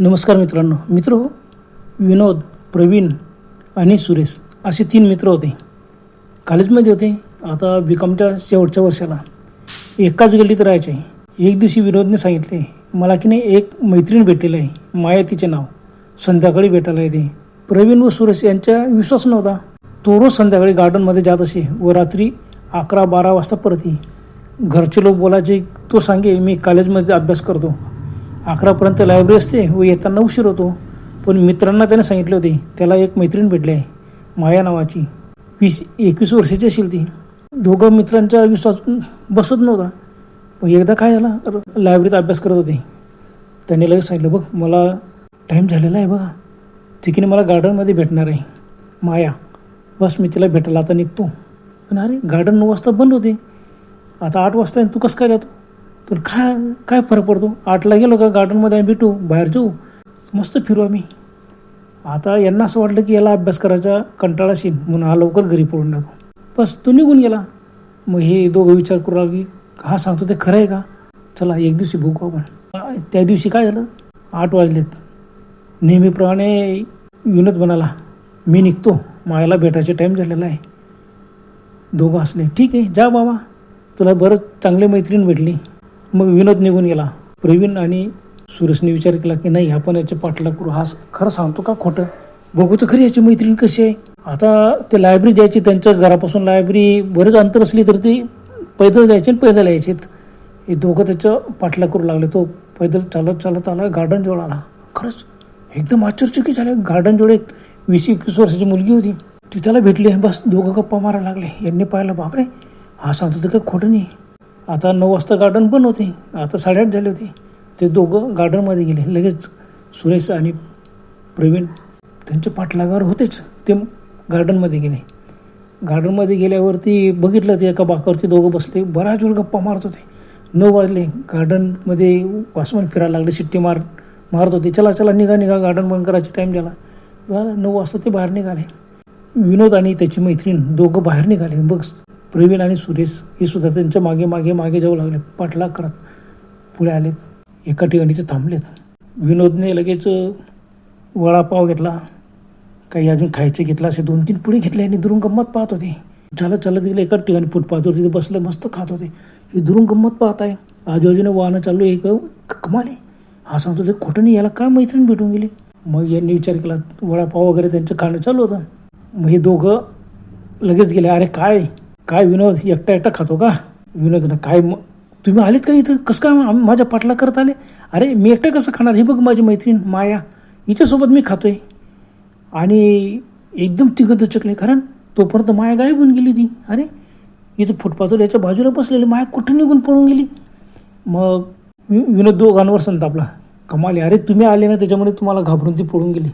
नमस्कार मित्रांनो. मित्र हो विनोद प्रवीण आणि सुरेश असे तीन मित्र होते. कॉलेजमध्ये होते. आता बी कॉमच्या शेवटच्या वर्षाला. एकाच गल्लीत राहायचे. एक दिवशी विनोदने सांगितले मला की नाही एक मैत्रीण भेटलेलं आहे. माया तिचे नाव. संध्याकाळी भेटायला येते. प्रवीण व सुरेश यांच्या विश्वास नव्हता. तो रोज संध्याकाळी गार्डनमध्ये जात असे व रात्री अकरा बारा वाजता परत ये घरचे लोक बोलायचे तो सांगे मी कॉलेजमध्ये अभ्यास करतो. अकरापर्यंत लायब्ररी असते व येताना उशीर होतो. पण मित्रांना त्याने सांगितले होते त्याला एक मैत्रीण भेटली आहे माया नावाची. वीस एकवीस वर्षाची असेल ती. दोघं मित्रांच्या विश्वास बसत नव्हता. पण एकदा काय झाला तर लायब्ररीत अभ्यास करत होते. त्याने लगेच सांगितलं बघ मला टाईम झालेला आहे बघा. तिकीने मला गार्डनमध्ये भेटणार आहे. माया बस मी तिला भेटायला आता निघतो. पण अरे गार्डन नऊ वाजता बंद होते. आता आठ वाजता आहे, तू कसं काय जातो? तर काय काय फरक पडतो? आठला गेलो का गार्डनमध्ये आम्ही भेटू बाहेर जाऊ मस्त फिरू आम्ही. आता यांना असं वाटलं की याला अभ्यास करायचा कंटाळा येईल म्हणून हा लवकर घरी पळून जातो. बस तो निघून गेला. मग हे दोघं विचार करू लागले की हा सांगतो ते खरं आहे का? चला एक दिवशी भूक आपण. त्या दिवशी काय झालं? आठ वाजलेत. नेहमीप्रमाणे विनोद म्हणाला मी निघतो मायाला भेटायचे टाईम झालेला आहे. दोघं असले ठीक आहे जा बाबा. तुला बरंच चांगली मैत्रीण भेटली. मग विनोद निघून गेला. प्रवीण आणि सुरेशने विचार केला की नाही आपण याच्या पाठला करू. हा खरं सांगतो का खोटं? बघू तर खरी याची मैत्रीण कशी आहे. आता ते लायब्ररी द्यायची त्यांच्या घरापासून लायब्ररी बरेच अंतर असली तर ती पैदल जायचे आणि पैदल यायचे. हे दोघं त्याच्या पाठला करू लागले. तो पैदल चालत चालत आला गार्डन जवळ आला. खरंच एकदम आश्चर्यचकित झाले. गार्डन जवळ एक वीस एकवीस वर्षाची मुलगी होती. ती त्याला भेटली बस दोघं गप्पा मारायला लागले. यांनी पाहिलं बापरे हा सांगतो तर काही खोटं नाही. आता नऊ वाजता गार्डन बंद होते. आता साडेआठ झाले होते. ते दोघं गार्डनमध्ये गेले. लगेच सुरेश आणि प्रवीण त्यांच्या पाठलागावर होतेच. ते गार्डनमध्ये गेले. गार्डनमध्ये गेल्यावरती बघितलं ते एका बाकावरती दोघं बसले. बराच वेळ गप्पा मारत होते. नऊ वाजले. गार्डनमध्ये वासमान फिरायला लागले. शिट्टी मार मारत होते. चला चला निघा निघा. गार्डन बंद करायचा टाईम झाला. नऊ वाजता ते बाहेर निघाले. विनोद आणि त्याची मैत्रीण दोघं बाहेर निघाले. बघ प्रवीण आणि सुरेश हे सुद्धा त्यांच्या मागे मागे मागे जाऊ लागले. पाठलाग करत पुढे आलेत एका ठिकाणी ते थांबलेत. विनोदने लगेच वडापाव घेतला. काही अजून खायचे घेतला असे दोन तीन पुढे घेतले आणि दुरून गंमत पाहत होते. चालत चालत गेले. एकाच ठिकाणी फुटपाथवर तिथे बसले मस्त खात होते. हे दुरून गंमत पाहत आहे. आजूबाजूने वाहनं चालू आहे. एक कमाल हा सांगतो ते खोटं नाही. याला काय मैत्रीण भेटून गेली? मग यांनी विचार केला. वडापाव वगैरे त्यांचं खाणं चालू होतं. मग हे दोघं लगेच गेले. अरे काय? काय विनोद एकटा एकटा खातो का? विनोद ना काय मग तुम्ही आलेत का इथं? कसं काय आम्ही माझ्या पाठला करत आले? अरे मी एकटं कसं खाणार? हे बघ माझी मैत्रीण माया. हिच्यासोबत मी खातोय. आणि एकदम तिघं दचकले कारण तोपर्यंत माया गायब होऊन गेली ती. अरे इथं फुटपाथवर याच्या बाजूला बसलेली माया कुठं निघून पळून गेली? मग वि- विनोद दोघांवर संतापला कमाली अरे तुम्ही आले ना त्याच्यामुळे तुम्हाला घाबरून ती पळून गेली.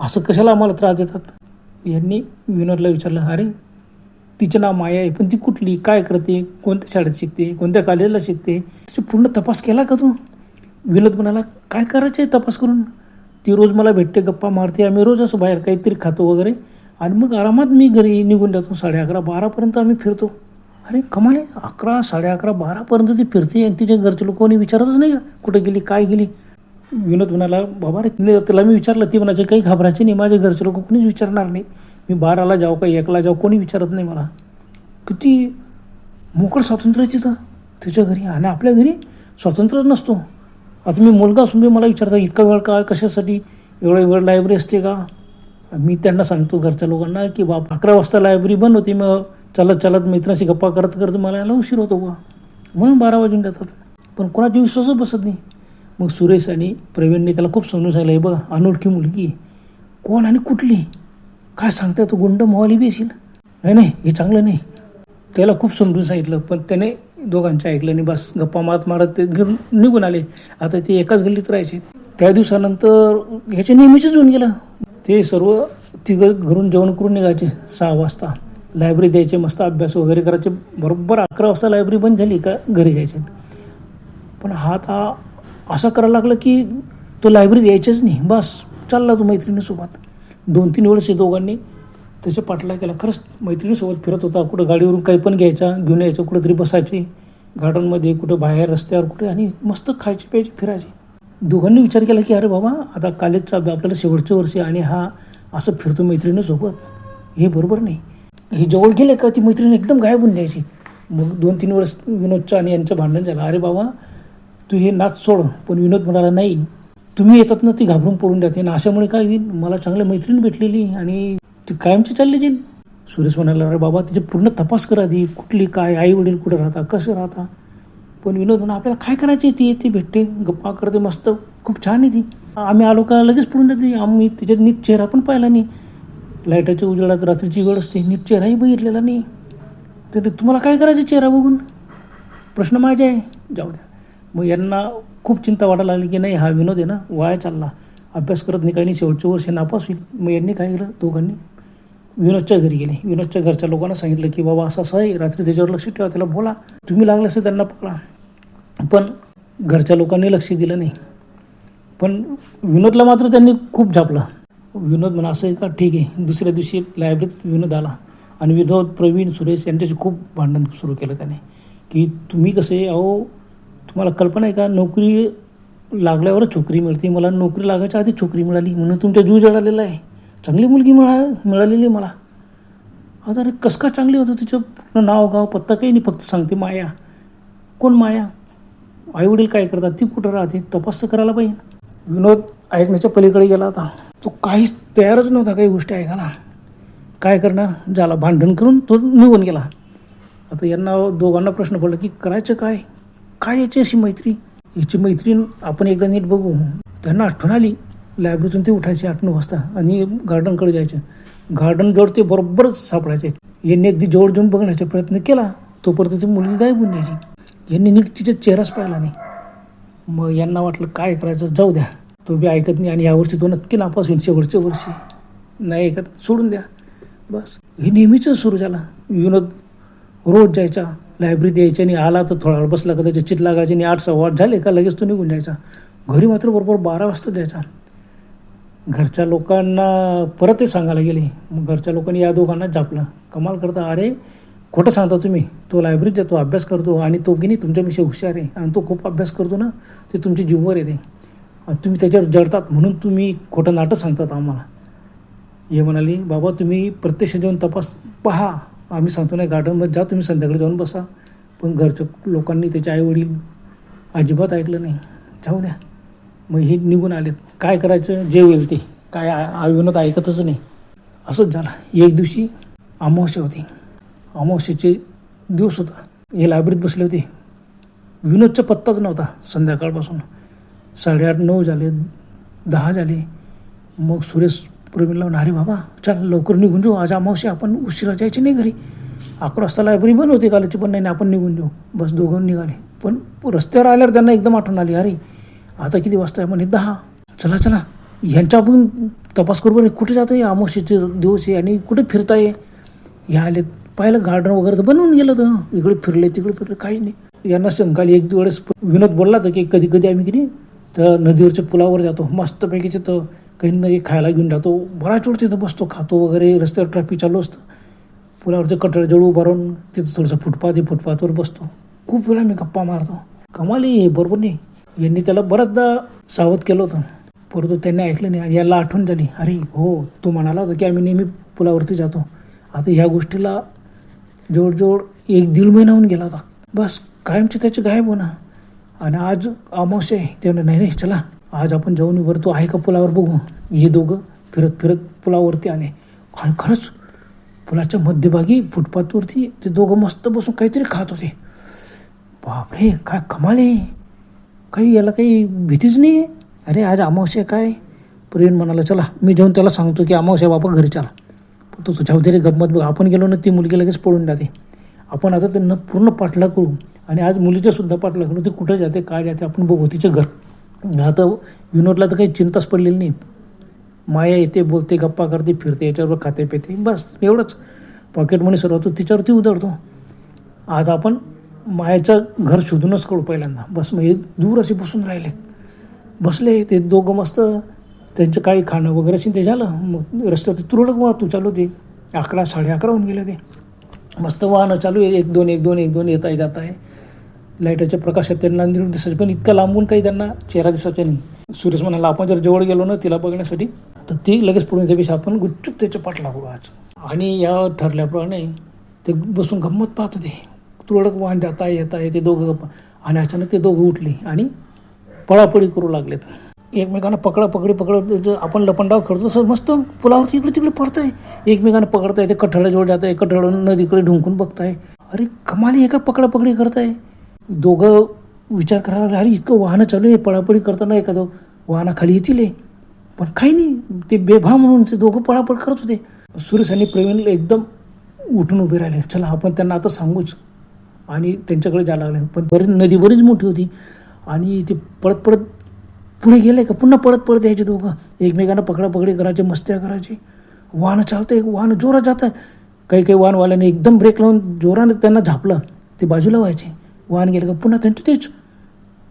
असं कशाला आम्हाला त्रास देतात? यांनी विनोदला विचारलं अरे तिचं नाव माया आहे पण ती कुठली काय करते कोणत्या शाळेत शिकते कोणत्या कॉलेजला शिकते तिचा पूर्ण तपास केला का तू? विनोद म्हणाला काय करायचं आहे तपास करून? ती रोज मला भेटते गप्पा मारते आम्ही रोज असं बाहेर काहीतरी खातो वगैरे. आणि मग आरामात मी घरी निघून जातो साडे अकरा बारापर्यंत आम्ही फिरतो. अरे कमाल आहे अकरा साडे अकरा बारापर्यंत ती फिरते आणि तिच्या घरचे लोक कोणी विचारतच नाही का? कुठे गेली काय गेली? विनोद म्हणाला बाबा रे तिने त्याला मी विचारलं ती म्हणायचे काही घाबरायचे नाही माझ्या घरचे लोक कोणीच विचारणार नाही. मी बाराला जाऊ का एकला जाऊ कोणी विचारत नाही मला. किती मोकळ स्वातंत्र्य तिथं. तिच्या घरी आणि आपल्या घरी स्वातंत्र्यच नसतो. आता मी मुलगा असून बी मला विचारता इतका वेळ का कशासाठी? एवढा वेळ लायब्ररी असते का? मी त्यांना सांगतो घरच्या लोकांना की बाप अकरा वाजता लायब्ररी बंद होती मग चालत चालत मित्रांशी गप्पा करत करत मला यायला उशीर होतो बा म्हणून बारा वाजून जातात. पण कोणाची विश्वासच बसत नाही. मग सुरेश आणि प्रवीणने त्याला खूप समजून सांगितलं हे बघा अनोळखी मुलगी कोण आणि कुठली? काय सांगताय तो गुंड मोहाली बी असेल नाही नाही हे चांगलं नाही. त्याला खूप समजून सांगितलं पण त्याने दोघांचं ऐकलं नाही बस गप्पा मारत मारत ते घेऊन निघून आले. आता ते एकाच गल्लीत राहायचे. त्या दिवसानंतर ह्याच्या नेहमीचेच होऊन गेलं. ते सर्व तिघं घरून जेवण करून निघायचे सहा वाजता. लायब्ररी द्यायचे मस्त अभ्यास वगैरे करायचे. बरोबर अकरा वाजता लायब्ररी बंद झाली का घरी घ्यायचे. पण हा आता असं करायला लागलं की तो लायब्ररी द्यायचेच नाही. बस चालला तो मैत्रिणीसोबत. दोन तीन वेळेस दोघांनी त्याच्या पाठला केला. खरंच मैत्रिणीसोबत फिरत होता. कुठं गाडीवरून काही पण घ्यायचा घेऊन यायचं कुठंतरी बसायचे. गार्डनमध्ये कुठं बाहेर रस्त्यावर कुठे आणि मस्त खायची प्यायची फिरायची. दोघांनी विचार केला की अरे बाबा आता कॉलेजचा आपल्याला शेवटचे वर्ष आणि हा असं फिरतो मैत्रिणीसोबत. हे बरोबर नाही. हे जवळ गेले का ती मैत्रीण एकदम गायब होऊन जायची. मग दोन तीन वर्ष विनोदचं आणि यांचं भांडण झालं. अरे बाबा तू हे नाच सोड पण विनोद म्हणाला नाही. तुम्ही येतात ना ती घाबरून पडून जाते. आणि अशामुळे काय होईल? मला चांगली मैत्रीण भेटलेली आणि ती कायमची चालली जाईल. सुरेश म्हणाला अरे बाबा तिचे पूर्ण तपास करा आधी. कुठली काय आई वडील कुठं राहता कसं राहता? पण विनोद म्हणा आपल्याला काय करायची ती येते भेटते गप्पा करते मस्त खूप छान आहे ती. आम्ही आलो का लगेच पडून जाते. आम्ही तिच्यात नीट चेहरा पण पाहिला नाही. लाईटाच्या उजेडात रात्रीची वेळ असते. नीट चेहराही बघितलेला नाही. तर तुम्हाला काय करायचं चेहरा बघून? प्रश्न माझे आहे. जाऊ द्या. मग यांना खूप चिंता वाटायला लागली की नाही हा विनोद आहे ना वाया चालला. अभ्यास करत नाही काही नाही शेवटच्या वर्षी नापास होईल. मग यांनी काय केलं? दोघांनी विनोदच्या घरी गेले. विनोदच्या घरच्या लोकांना सांगितलं की बाबा असं असं आहे. रात्री त्याच्यावर लक्ष ठेवा त्याला बोला. तुम्ही लागलं असं त्यांना पकडा. पण घरच्या लोकांनी लक्ष दिलं नाही. पण विनोदला मात्र त्यांनी खूप झापलं. विनोद म्हणा असं आहे का? ठीक आहे. दुसऱ्या दिवशी लायब्ररीत विनोद आला. आणि विनोद प्रवीण सुरेश यांच्याशी खूप भांडण सुरू केलं त्याने. की तुम्ही कसे अहो तुम्हाला कल्पना आहे का नोकरी लागल्यावरच छोकरी मिळते. मला नोकरी लागायच्या आधी छोकरी मिळाली. म्हणून तुमच्या जीव जळालेला आहे. चांगली मुलगी मिळा मिळालेली आहे मला. आता अरे कसं का चांगली होतं तिचं पूर्ण नाव गाव पत्ता काही नाही फक्त सांगते माया. कोण माया? आईवडील काय करतात? ती कुठं राहते? तपास तर करायला पाहिजे. विनोद ऐकण्याच्या पलीकडे गेला होता तो काहीच तयारच नव्हता काही गोष्टी ऐकायला. काय करणार? झाला भांडण करून तो निघून गेला. आता यांना दोघांना प्रश्न पडला की करायचं काय? काय याची अशी मैत्री? याची मैत्रीण आपण एकदा नीट बघू. त्यांना आठवण आली. लायब्ररीतून ते उठायचे आठ नऊ वाजता आणि गार्डनकडे जायचे. गार्डनजवळ ते बरोबरच सापडायचे. यांनी अगदी जवळ जाऊन बघण्याचा प्रयत्न केला. तोपर्यंत ती मुलगी गायब होऊन यांनी नीट तिचा चेहराच पाहिला नाही. मग यांना वाटलं काय करायचं? जाऊ द्या. तो बी ऐकत नाही आणि यावर्षी तो नक्की नापास होईल शेवटच्या वर्षी. नाही ऐकत सोडून द्या. बस. हे नेहमीच सुरू झाला. विनोद रोज जायचा. लायब्ररीत यायच्या आणि आला तर थोडा वेळ बसला का त्याच्या चित लागायचे आणि आठ सव्वा आठ झाले का लगेच तो निघून जायचा. घरी मात्र बरोबर बारा वाजता द्यायचा. घरच्या लोकांना परतही सांगायला गेले. मग घरच्या लोकांनी या दोघांना जापलं. कमाल करता अरे खोटं सांगता तुम्ही. तो लायब्ररीत जातो अभ्यास करतो आणि तो की नाही तुमच्याविषयी हुशार आहे आणि तो खूप अभ्यास करतो ना ते तुमच्या जीववर येते. आणि तुम्ही त्याच्यावर जळतात म्हणून तुम्ही खोटं नाटक सांगतात आम्हाला. हे म्हणाली बाबा तुम्ही प्रत्यक्ष जाऊन तपास पहा. आम्ही सांगतो नाही गार्डनमध्ये जा तुम्ही संध्याकाळी जाऊन बसा. पण घरच्या लोकांनी त्याचे आईवडील अजिबात ऐकलं नाही. जाऊ द्या. मग हे निघून आलेत. काय करायचं? जे होईल ते. काय आयुनात ऐकतच नाही. असंच झालं. एक दिवशी अमावस्या होती. अमावस्याचे दिवस होता. हे लायब्ररीत बसले होते. विनोदचा पत्ताच नव्हता संध्याकाळपासून. साडेआठ नऊ झाले दहा झाले. मग सुरेश प्रवीणला म्हणा अरे बाबा चल लवकर निघून जाऊ. आज अमावशी आपण उशिरा जायची नाही घरी. अकरा वाजता लायब्ररी बंद होती कालची पण नाही नाही, आपण निघून जाऊ. बस दोघं निघाले. पण रस्त्यावर आल्यावर त्यांना एकदम आठवण आली अरे आता किती वाजता आहे? म्हणे दहा. चला चला. ह्यांच्या आपण तपास करू बरं कुठे जातं आहे दिवस आहे आणि कुठे फिरताय? ह्या आले पाहिलं गार्डन वगैरे तर बनवून गेलं तर इकडे फिरले तिकडे फिरले काही नाही. यांना शंकाली एक वेळेस विनोद बोलला तर की कधी कधी आम्ही किती? तर नदीवरच्या पुलावर जातो. मस्तपैकीचे तिथं काही ना काही खायला घेऊन जातो. बराच वेळ तिथं बसतो खातो वगैरे रस्त्यावर ट्रॅफिक चालू असतं. पुलावरती कटर जवळ उभा राहून तिथं थोडंसं फुटपाथ आहे फुटपाथवर बसतो. खूप वेळा मी गप्पा मारतो. कमाली आहे बरोबर नाही. यांनी त्याला बऱ्याचदा सावध केलं होतं. परंतु त्यांनी ऐकलं नाही आणि याला आठवण झाली. अरे हो तो म्हणाला होता की आम्ही नेहमी पुलावरती जातो. आता ह्या गोष्टीला जवळजवळ एक दीड महिना होऊन गेला होता. बस कायमची त्याची गायब होणार आणि आज अमावस्या आहे. ते नाही रे चला. आज आपण जाऊन येऊ बरं तो आहे का पुलावर बघू? हे दोघं फिरत फिरत पुलावरती आले. आणि खरंच पुलाच्या मध्यभागी फुटपाथवरती ते दोघं मस्त बसून काहीतरी खात होते. बापरे काय कमाल आहे. काही याला काही भीतीच नाही आहे अरे आज अमावस्या काय? प्रवीण म्हणाला चला मी जाऊन त्याला सांगतो की अमावस्या बापा घरी चला. पण तो तुझ्या तरी गमत बघ आपण गेलो ना ती मुलगी लगेच पळून जाते. आपण आता त्यांना पूर्ण पाठलाग करू. आणि आज मुलीच्यासुद्धा पाठलाग करू. ती कुठं जाते काय जाते आपण बघू. तिचं घर. आता विनोदला तर काही चिंताच पडलेली नाही माया येते बोलते गप्पा करते फिरते याच्यावर खाते पिते. बस एवढंच. पॉकेट मनी सर्व तिच्यावरती उतरतो आज आपण मायाचं घर शोधूनच करू पहिल्यांदा. बस मग हे दूर असे बसून राहिलेत. बसले ते दोघं मस्त त्यांचं काही खाणं वगैरे असेल ते झालं. मग रस्त्यावर तुरळक वाहतूक चालू होती. अकरा साडे अकरा होऊन गेले ते मस्त वाहनं चालू आहे. एक दोन एक दोन एक दोन येत आहे जात आहे लाईटाच्या प्रकाशात त्यांना निरोप दिसायचे पण इतकं लांबून काही त्यांना चेहरा दिसायचा नाही. सुरेश म्हणाला आपण जर जवळ गेलो ना तिला बघण्यासाठी तर ती लगेच पडून त्यापेक्षा आपण गुपचूप त्याच्या पाठ लागू आज. आणि या ठरल्याप्रमाणे ते बसून गंमत पाहत होते. तुरडक वाहन जाता येता येते दोघं गप्पा. आणि अचानक ते दोघं उठले आणि पळापळी करू लागलेत. एकमेकांना पकडा पकडी पकड आपण लपंडाव खेळतो सर मस्त पुलावरती इकडे तिकडे पडताय एकमेकांना पकडताय ते कठड्याजवळ जात आहे कठड्यावरून नदीकडे ढुंकून बघताय. अरे कमाली एका पकडा पकडी करताय. दोघं विचार करायला लागले अरे इतकं वाहनं चालू आहे पळापळी करताना एखादं वाहनाखाली येतील पण काही नाही ते बेभा म्हणून ते दोघं पळापळ करत होते. सुरेश आणि प्रवीण एकदम उठून उभे राहिले. चला आपण त्यांना आता सांगूच. आणि त्यांच्याकडे जायला लागले. पण बरीच नदी बरीच मोठी होती. आणि ते पळत पळत पुढे गेले का? पुन्हा पळत पळत यायचे दोघं. एकमेकांना पकडापकडी करायचे मस्त्या करायचे. वाहनं चालतं वाहन जोरात जातं काही काही वाहनवाल्याने एकदम ब्रेक लावून जोराने त्यांना झापलं. ते बाजूला व्हायचे. वाहन गेलं का पुन्हा त्यांचं तेच.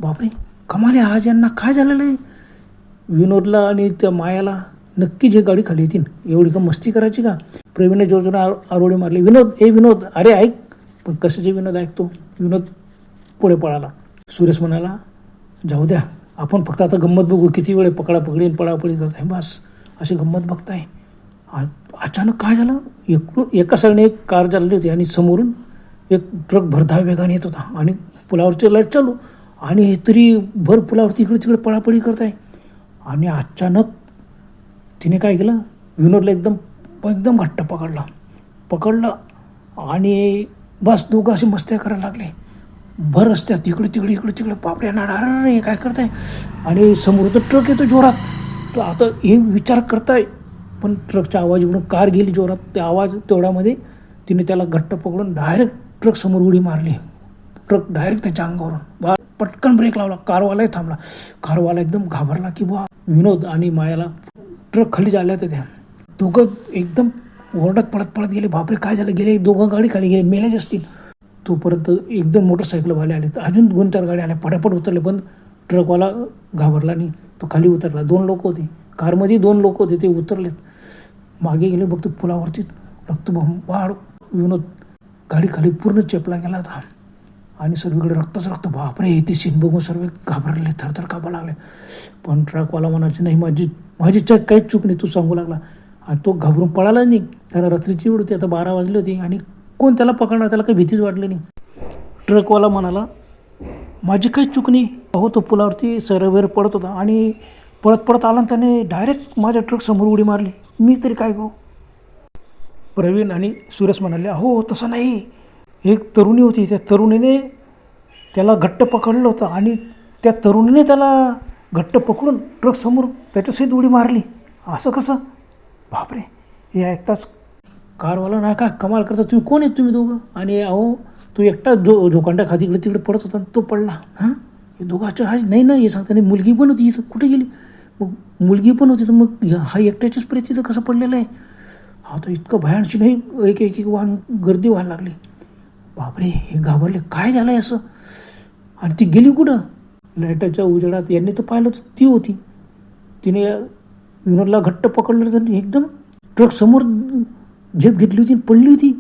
बापरे कमाले आज यांना काय झालेलं आहे? विनोदला आणि त्या मायाला नक्की जे गाडी खाली येतील एवढी का मस्ती करायची का? प्रवीणने जोरजोरा जोर आरोळी मारली विनोद ए विनोद अरे ऐक. पण कशाचे विनोद ऐकतो? विनोद पुढे पळाला. सुरेश म्हणाला जाऊ द्या आपण फक्त आता गंमत बघू किती वेळ पकडापकडी पळापळी करत आहे बस अशी गंमत बघताय. आ- अचानक काय झालं? एक एका साईडने एक कार चालली होती आणि समोरून एक ट्रक भरधाव वेगाने येत होता. आणि पुलावरचे लाइट चालू. आणि हे तरी भर पुलावरती इकडे तिकडे पळापळी करत आहे आणि अचानक तिने काय केलं? विनोदला एकदम एकदम घट्ट पकडला. पकडलं आणि बस दोघं असे मस्त्या करायला लागले. भर रस्त्यात इकडे तिकडे इकडे तिकडे. पापड्या नाणार अरे हे काय करताय? आणि समोर तर ट्रक येतो जोरात. तर आता हे विचार करताय. पण ट्रकचा आवाज इकडून कार गेली जोरात. ते आवाज तेवढ्यामध्ये तिने त्याला घट्ट पकडून डायरेक्ट ट्रक समोर उडी मारली. ट्रक डायरेक्ट त्याच्या अंगावरून. बा पटकन ब्रेक लावला. कारवालाही थांबला. कारवाला एकदम घाबरला की बा विनोद आणि मायाला ट्रक खाली झाल्या होत्या त्या. दोघं एकदम ओरडत पडत पडत गेले. बापरे काय झालं? गेले दोघं गाडी खाली गेले. मेलेच असतील. तोपर्यंत एकदम मोटरसायकलवाले आले. तर अजून दोन चार गाड्या आल्या. पटापट उतरले पण ट्रकवाला घाबरला नाही. तो खाली उतरला. दोन लोक होते. कारमध्ये दोन लोक होते. ते उतरलेत. मागे गेले बघतो पुलावरती. रक्तबंबाळ विनोद गाडी खाली पूर्ण चेपला गेला होता. आणि सर्वीकडे रक्तच रक्त. बापरे ते सीन बघून सर्व घाबरले थरथर कापा लागले. पण ट्रकवाला म्हणायचे नाही माझी माझी चक काहीच चूक नाही तू सांगू लागला. आणि तो घाबरून पळाला नाही. त्याला रात्रीची वेळ होती आता बारा वाजली होती. आणि कोण त्याला पकडणार? त्याला काही भीतीच वाटली नाही. ट्रकवाला म्हणाला माझी काहीच चूक नाही. अहो तो पुलावरती सरवेर पडत होता. आणि पळत पळत आला आणि त्याने डायरेक्ट माझ्या ट्रक समोर उडी मारली. मी तरी काय करू? प्रवीण आणि सुरेश म्हणाले अहो तसं नाही. एक तरुणी होती. त्या तरुणीने त्याला घट्ट पकडलं होतं आणि त्या तरुणीने त्याला घट्ट पकडून ट्रकसमोर त्याच्यासहित उडी मारली. असं कसं? बापरे हे ऐकताच कारवाला नाही का कमाल करता तुम्ही. कोण आहेत तुम्ही दोघं? आणि अहो तू एकटा जो झोकांड्या खाती इकडे तिकडे पडत होता तो पडला. हां? हे दोघांच्या हा नाही ना हे सांगता नाही मुलगी पण होती. इथं कुठे गेली? मग मुलगी पण होती. तर मग हा एकट्याच्याच परिस्थिती कसं पडलेलं आहे? हा तर इतकं भयानशी नाही एक एक एक वाहन गर्दी व्हायला लागली. बापरे हे घाबरले. काय झालं आहे असं? आणि ती गेली कुठं? लाईटाच्या उजेडात. यांनी तर पाहिलं तर ती होती. तिने विनोदला घट्ट पकडलं तर एकदम ट्रक समोर झेप घेतली होती पडली होती.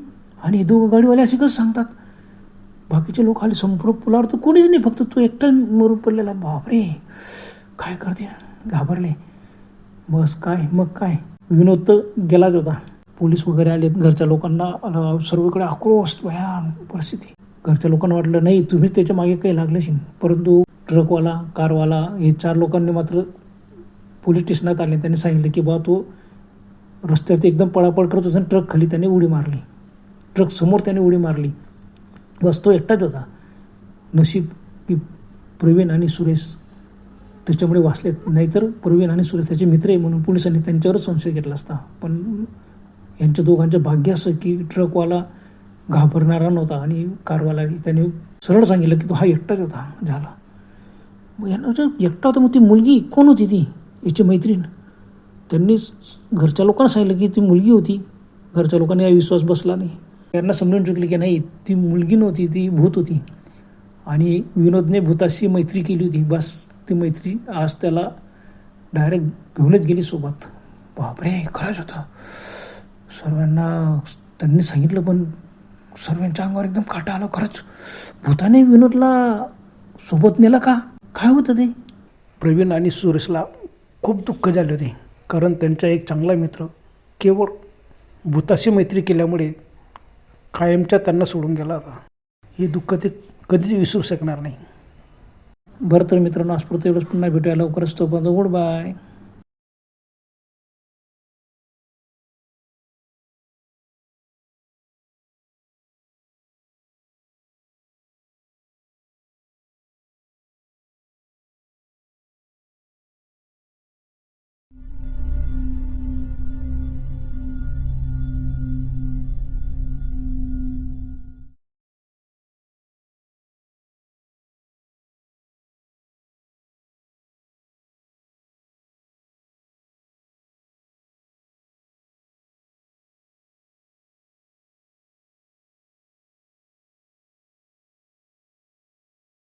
आणि हे दोघं गाडीवाले असे कसं सांगतात? बाकीचे लोक आले संपूर्ण पुलावर तर कोणीच नाही फक्त तो एकटा मरून पडलेला. बापरे काय करते? घाबरले. बस काय? मग काय? विनोद तर गेलाच होता. पोलीस वगैरे आले घरच्या लोकांना सर्वकडे सर्वीकडे आक्रोश भयान परिस्थिती. घरच्या लोकांना वाटलं नाही तुम्हीच त्याच्यामागे काही लागलेशी परंतु ट्रकवाला कारवाला हे चार लोकांनी मात्र पोलीस स्टेशनात आले. त्यांनी सांगितलं की बा तो रस्त्यात एकदम पळापळ करत होता आणि ट्रक खाली त्याने उडी मारली. ट्रक समोर त्याने उडी मारली. बस तो एकटाच होता. नशीब की प्रवीण आणि सुरेश त्याच्यामुळे वाचलेत. नाहीतर प्रवीण आणि सुरेश त्याचे मित्र आहे म्हणून पोलिसांनी त्यांच्यावरच संशय घेतला असता. पण यांच्या दोघांचं भाग्य असं की ट्रकवाला घाबरणारा नव्हता आणि कारवाला त्याने सरळ सांगितलं की तो हा एकटाच होता झाला. मग यांना एकटा होता मग ती मुलगी कोण होती ती? याची मैत्रीण. त्यांनी घरच्या लोकांना सांगितलं की ती मुलगी होती. घरच्या लोकांनी या विश्वास बसला नाही. त्यांना समजून चुकले की नाही ती मुलगी नव्हती ती भूत होती. आणि विनोदने भूताशी मैत्री केली होती. बस ती मैत्री आज त्याला डायरेक्ट घेऊनच गेली सोबत. बापरे खरंच होता. सर्वांना त्यांनी सांगितलं पण सर्वांच्या अंगावर एकदम काटा आला. खरंच भूताने विनोदला सोबत नेलं का? काय होतं ते? प्रवीण आणि सुरेशला खूप दुःख झाले होते कारण त्यांचा एक चांगला मित्र केवळ भूताशी मैत्री केल्यामुळे कायमच्या त्यांना सोडून गेला होता. हे दुःख ते कधीच विसरू शकणार नाही. बरं तर मित्रांनो आज पुरतं एवढंच पुन्हा भेटूया. लवकरच तोपर्यंत गुड बाय.